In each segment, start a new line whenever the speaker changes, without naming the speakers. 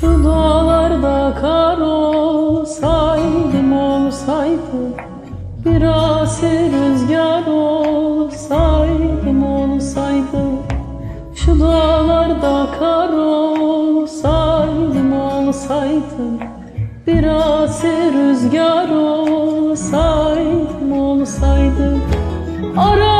Şu dağlarda kar olsaydım olsaydı Biraz rüzgar olsaydım olsaydı Şu dağlarda kar olsaydım olsaydım Biraz rüzgar olsaydım olsaydım. Ara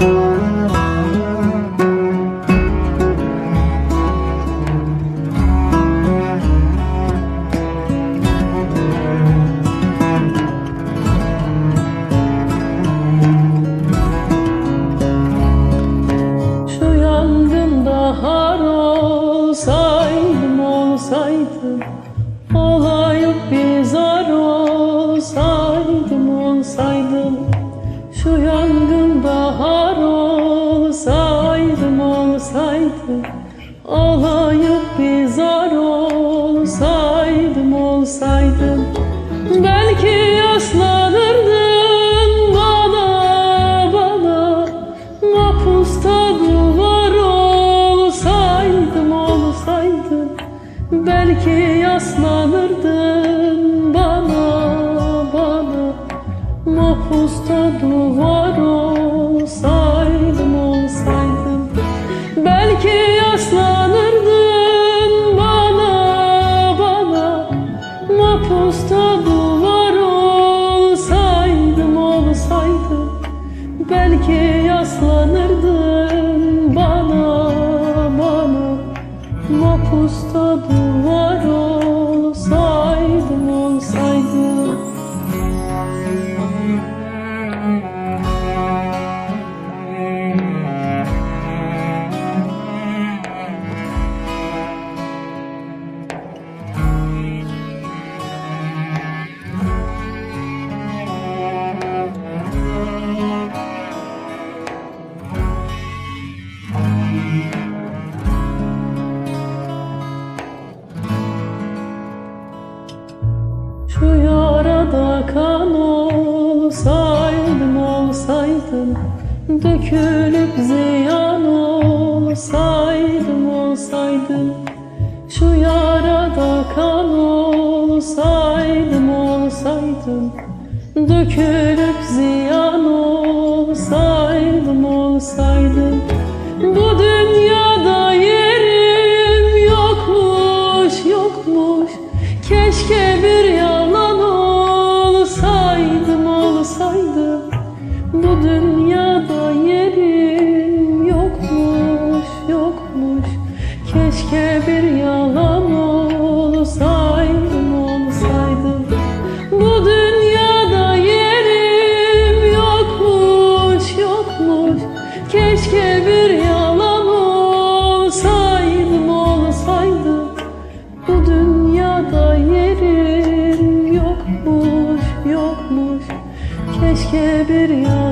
Şu olsaydım Belki yaslanırdın bana bana. Mapusta duvar olsaydım olsaydım Belki yaslanırdın bana bana. Mapusta duvar olsaydım Belki yarada kan olsaydım olsaydım Dökülüp ziyan olsaydım olsaydım Şu yarada kan olsaydım olsaydım Dökülüp ziyan olsaydım olsaydım Bu dünyada yerim yokmuş yokmuş Keşke bir bir yalan